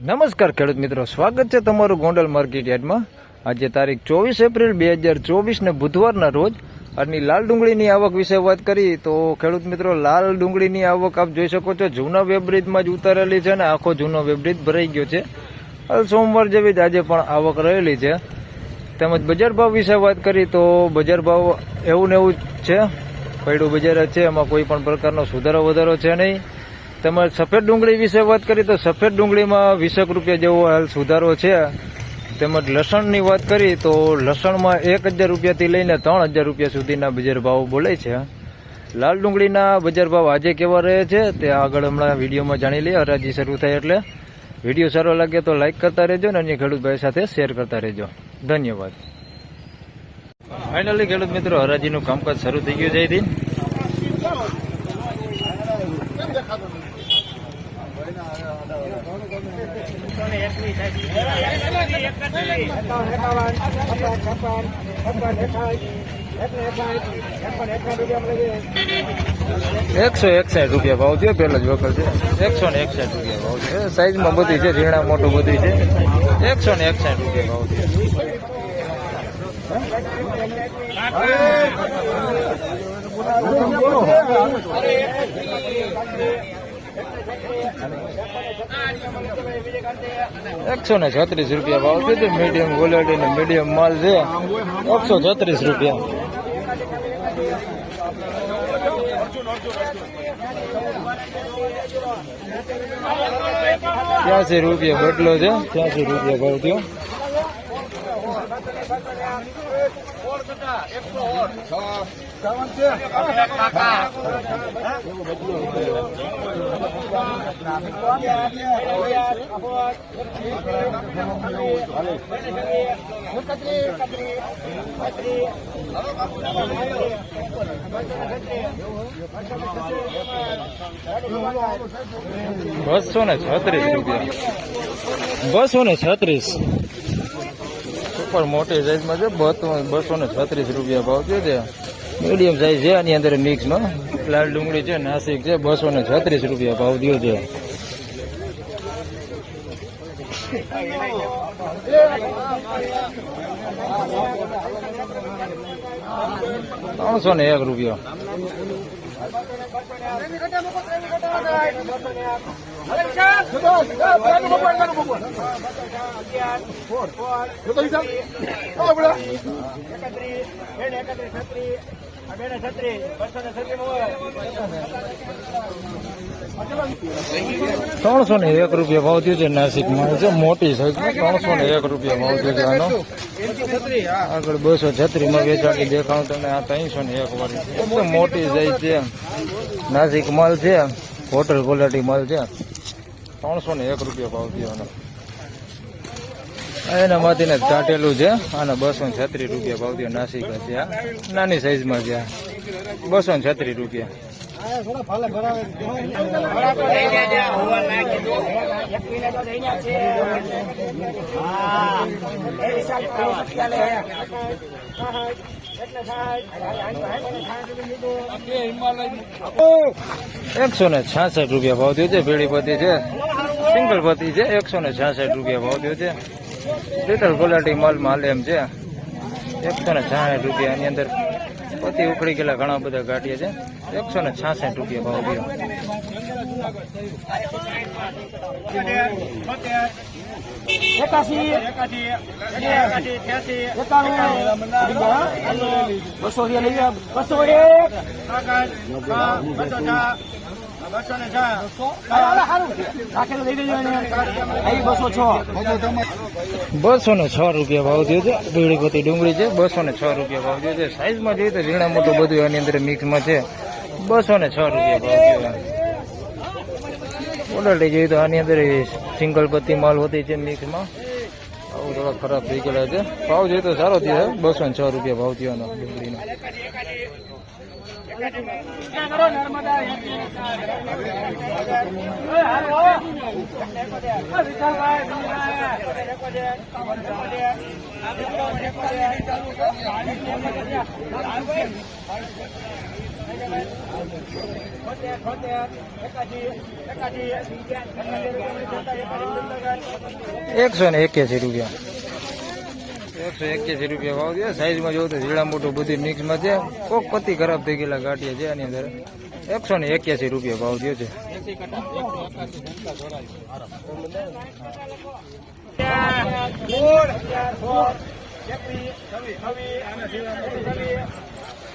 નમસ્કાર ખેડૂત મિત્રો, સ્વાગત છે તમારું ગોંડલ માર્કેટ યાર્ડમાં. આજે તારીખ ચોવીસ એપ્રિલ બે હજાર ચોવીસને બુધવારના રોજ આજની લાલ ડુંગળીની આવક વિશે વાત કરી તો ખેડૂત મિત્રો, લાલ ડુંગળીની આવક આપ જોઈ શકો છો, જૂના વેબ્રિજમાં જ ઉતારેલી છે ને આખો જૂનો વેબ્રિજ ભરાઈ ગયો છે. સોમવાર જેવી જ આજે પણ આવક રહેલી છે. તેમજ બજાર ભાવ વિશે વાત કરી તો બજાર ભાવ એવું ને એવું જ છે. પૈડું બજાર છે, એમાં કોઈ પણ પ્રકારનો સુધારો વધારો છે નહીં. તેમજ સફેદ ડુંગળી વિશે વાત કરી, તો સફેદ ડુંગળીમાં વીસેક રૂપિયા જેવો હાલ સુધારો છે. તેમજ લસણની વાત કરી, તો લસણમાં એક હજાર રૂપિયાથી લઈને ત્રણ હજાર રૂપિયા સુધીના બજાર ભાવ બોલે છે. લાલ ડુંગળીના બજાર ભાવ આજે કેવા રહે છે, તે આગળ હમણાં વિડીયોમાં જાણી લઈએ. હરાજી શરૂ થાય એટલે વીડિયો સારો લાગે તો લાઇક કરતા રહેજો ને અન્ય ખેડૂતભાઈ સાથે શેર કરતા રહેજો. ધન્યવાદ. ફાઇનલી ખેડૂત મિત્રો, હરાજીનું કામકાજ શરૂ થઈ ગયું. છે એકસો એકસાઠ રૂપિયા ભાવ છે પેલા જ વખત છે. એકસો ને એકસાઠ રૂપિયા ભાવ છે. સાઈઝમાં બધી છે રીણા મોટું બધી છે. એકસો ને એકસાઠ રૂપિયા ભાવ છે. એકસો ને છત્રીસ રૂપિયા ભાવ છે મીડિયમ ક્વોલિટી ને મીડિયમ માલ છે. એકસો છત્રીસ રૂપિયા. ત્યાંસી રૂપિયા બદલો છે. ત્યાંસી રૂપિયા ભાવ થયો. બસો ને છત્રીસ રૂપિયા. બસો ને છત્રીસ. સુપર મોટી સાઈઝમાં છે, બસો ને છત્રીસ રૂપિયા ભાવ છે. તે મીડિયમ સાઈઝ છે, આની અંદર મિક્સમાં લાલ ડુંગળી છે, નાસિક છે, બસો ને છત્રીસ રૂપિયા ભાવ દો છે. ત્રણસો ને એક રૂપિયા. ત્રણસો ને એક રૂપિયા ભાવ થયો છે નાસિકમાં. છે મોટી સાઈઝ ત્રણસો ને એક રૂપિયા ભાવ થયો છે આનો. આગળ બસો છત્રીમાં વેચાણી દેખાણું તમને આ ત્રણસો ને એક વાળી એકદમ મોટી સાઈઝ છે. નાસિક માલ છે. હોટલ ક્વોલિટી માલ છે. ત્રણસો ને એક રૂપિયા ભાવ થયો એનામાંથી ને કાઢેલું છે. અને બસો છત્રીસ રૂપિયા ભાવ થયો નાસિક છે આ. નાની સાઈઝમાં છે બસો છત્રીસ રૂપિયા. એકસો ને છાસઠ રૂપિયા ભાવ થયો છે. ભેળી પતિ છે. સિંગલ પતિ છે. એકસો ને છાસઠ રૂપિયા ભાવ થયો છે. લિટલ ક્વોલિટી માલ માલ એમ છે. એકસો ને છાસઠ રૂપિયા એની અંદર. પતિ ઉખડી ગયેલા ઘણા બધા ગાંઠિયા છે. એકસો ને છાસઠ રૂપિયા ભાવ ગયો. બસો રૂપિયા લઈ ગયા બસો બસો ને છ રૂપિયા ભાવ થયો છે. બીડી પતિ ડુંગળી છે. બસો ને છ રૂપિયા ભાવ થયો છે. સાઈઝમાં જોઈએ તો ઝીણા મોટું બધું એની અંદર મિક્સમાં છે. બસો ને છ રૂપિયા ભાવ થયો ક્વોલિટી જોઈએ તો આની અંદર સિંગલ પત્તી માલ હોતી છે મિક્સમાં. આવું થોડા ખરાબ થઈ ગયેલા છે. ભાવ જોઈએ તો સારો થયો છે. બસો ને છ રૂપિયા ભાવ થયો ડુંગળીનો. એકસો ને એક્યાસી રૂપિયા એકસો એક્યાસી રૂપિયા ભાવ છે સાઈઝમાં જોવું તો ઝીણા મોટું બધી મિક્સમાં છે કોક પત્તી ખરાબ થઈ ગયેલા ગાંઠિયા છે આની અંદર એકસો ને એક્યાસી રૂપિયા ભાવ થયો છે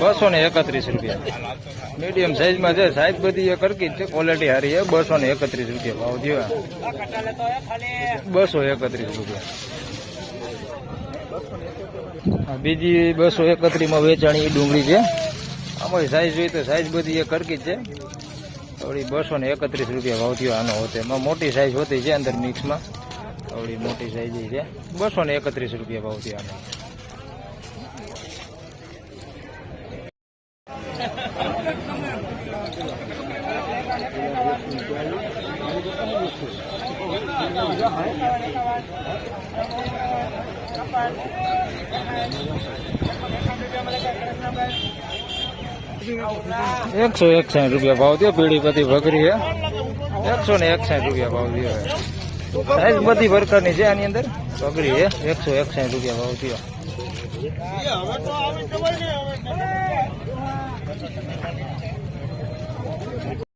બસો ને એકત્રીસ રૂપિયા. મીડિયમ સાઈઝમાં છે સાઈઝ બધી એ કરકી છે ક્વોલિટી સારી છે, બસો ને એકત્રીસ રૂપિયા ભાવ જેવા બસો એકત્રીસ રૂપિયા. બીજી બસો એકત્રીસમાં વેચાણી એ ડુંગળી છે. આમાં સાઈઝ જોઈએ તો સાઈઝ બધી એ કરકી છે. થોડી બસો ને એકત્રીસ રૂપિયા ભાવ થયો આનો હોતે એમાં. મોટી સાઈઝ હોતી છે અંદર મિક્સમાં થોડી મોટી સાઈઝ છે. બસો ને એકત્રીસ રૂપિયા ભાવ થયો આનો. એકસો એકસાઠ રૂપિયા ભાવ થયો. પીળી પતિ ભગરી છે. એકસો ને એકસાઠ રૂપિયા ભાવ થયો. સાઈઝ બધી પ્રકારની છે આની અંદર. ભગરી છે એકસો એકસાઠ રૂપિયા ભાવ થયો.